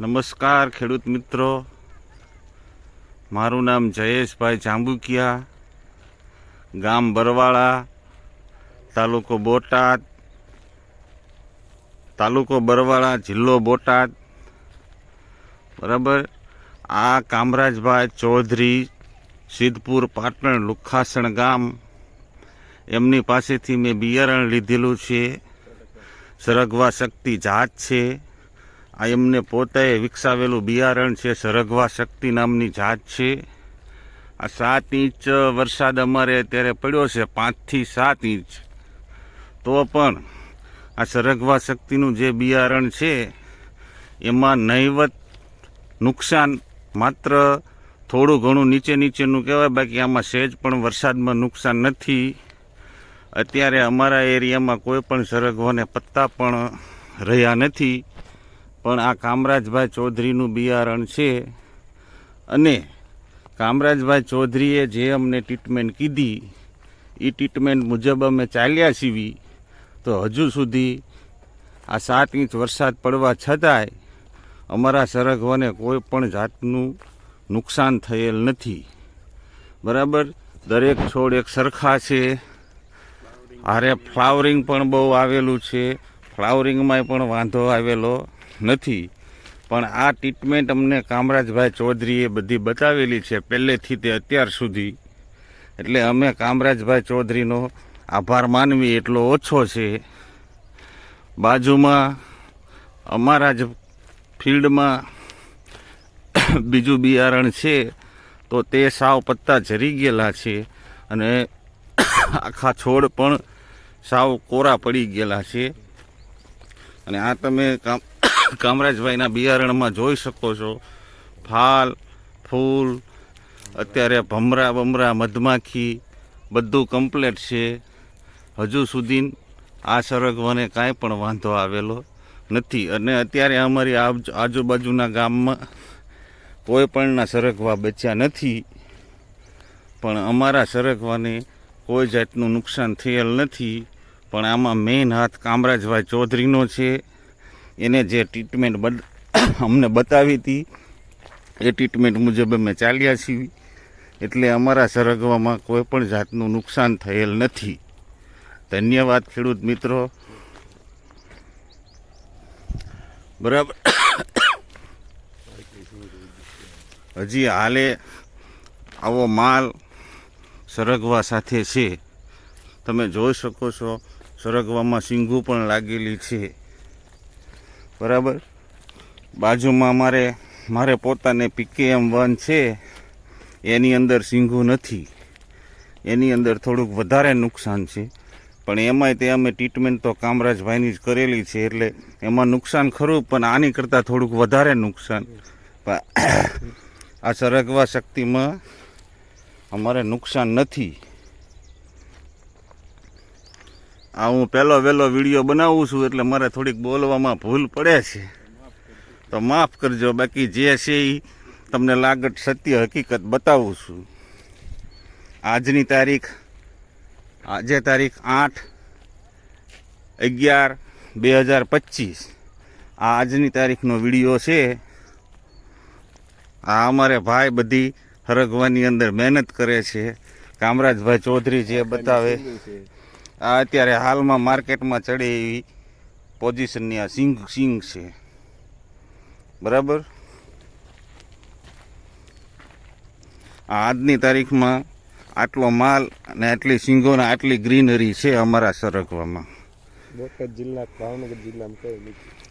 નમસ્કાર ખેડૂત મિત્રો. મારું નામ જયેશભાઈ જાંબુકિયા, ગામ બરવાળા, તાલુકો બોટાદ, તાલુકો બરવાળા, જિલ્લો બોટાદ. બરાબર? આ કામરાજભાઈ ચૌધરી, સિદ્ધપુર પાટણ લુખાસણ ગામ. એમની પાસેથી મેં બિયારણ લીધેલું છે. સરગવા શક્તિ જાત છે. આ એમને પોતે વિકસાવેલું બિયારણ છે, સરગવા શક્તિ નામની જાત છે. આ સાત ઇંચ વરસાદ અમારે અત્યારે પડ્યો છે, પાંચથી સાત ઇંચ. તો પણ આ સરગવા શક્તિનું જે બિયારણ છે, એમાં નહીવત નુકસાન માત્ર થોડું ઘણું નીચે નીચેનું કહેવાય, બાકી આમાં સહેજ પણ વરસાદમાં નુકસાન નથી. અત્યારે અમારા એરિયામાં કોઈ પણ સરગવાને પત્તા પણ રહ્યા નથી. પણ આ કામરાજભાઈ ચૌધરીનું બિયારણ છે. અને કામરાજભાઈ ચૌધરીએ જે અમને ટ્રીટમેન્ટ કીધી એ ટ્રીટમેન્ટ મુજબ અમે ચાલ્યા સીવી તો હજુ સુધી આ સાત ઇંચ વરસાદ પડવા છતાંય અમારા સરગવાને કોઈ પણ જાતનું નુકસાન થયેલ નથી. બરાબર? દરેક છોડ એક સરખા છે. હારે ફ્લાવરિંગ પણ બહુ આવેલું છે. ફ્લાવરિંગમાં પણ વાંધો આવેલો. નથી. પણ આ ટ્રીટમેન્ટ અમને કામરાજભાઈ ચૌધરીએ બધી બતાવેલી છે પહેલેથી તે અત્યાર સુધી. એટલે અમે કામરાજભાઈ ચૌધરીનો આભાર માનવી એટલો ઓછો છે. બાજુમાં અમારા જ ફિલ્ડમાં બીજું બિયારણ છે, તો તે સાવ પત્તા જરી ગયેલા છે અને આખા છોડ પણ સાવ કોરા પડી ગયેલા છે. અને આ તમે કામ કામરાજભાઈના બિયારણમાં જોઈ શકો છો. ફાલ, ફૂલ, અત્યારે ભમરા બમરા, મધમાખી, બધું કમ્પ્લેટ છે. હજુ સુધી આ સરગવાને કાંઈ પણ વાંધો આવેલો નથી. અને અત્યારે અમારી આજ- આજુબાજુના ગામમાં કોઈ પણના સરગવા બચ્યા નથી. પણ અમારા સરગવાને કોઈ જાતનું નુકસાન થયેલ નથી. પણ આમાં મેઇન હાથ કામરાજભાઈ ચૌધરીનો છે. એને જે ટ્રીટમેન્ટ બદ અમને બતાવી હતી, એ ટ્રીટમેન્ટ મુજબ અમે ચાલ્યા છીએ. એટલે અમારા સરગવામાં કોઈ પણ જાતનું નુકસાન થયેલ નથી. ધન્યવાદ ખેડૂત મિત્રો. બરાબર. હજી હાલે આવો માલ સરગવા સાથે છે. તમે જોઈ શકો છો, સરગવામાં સિંગુ પણ લાગેલી છે. બરાબર? બાજુમાં મારે મારે પોતાને પીકેએમ વન છે. એની અંદર સિંગુ નથી. એની અંદર થોડુંક વધારે નુકસાન છે. પણ એમાંય તે અમે ટ્રીટમેન્ટ તો કામરાજભાઈની જ કરેલી છે, એટલે એમાં નુકસાન ખરું, પણ આની કરતાં થોડુંક વધારે નુકસાન. પણ આ સરગવા શક્તિમાં અમારે નુકસાન નથી. આ હું પહેલો વહેલો વીડિયો બનાવું છું એટલે મારે થોડીક બોલવામાં ભૂલ પડે છે. તો માફ કરજો, બાકી જે છે એ તમને લાગત સત્ય હકીકત બતાવું છું. આજની તારીખ, આજે તારીખ આઠ અગિયાર બે હજાર પચીસ. આ આજની તારીખનો વીડિયો છે. આ અમારે ભાઈ બધી હરગવાની અંદર મહેનત કરે છે. કામરાજભાઈ ચૌધરી જે બતાવે આ અત્યારે હાલમાં માર્કેટમાં ચડે એવી પોઝિશનની આ સિંગ સિંગ છે. બરાબર? આજની તારીખમાં આટલો માલ અને આટલી સિંગોને આટલી ગ્રીનરી છે અમારા સરગવામાં. બોટાદ જિલ્લા ભાવનગર જિલ્લામાં કઈ નથી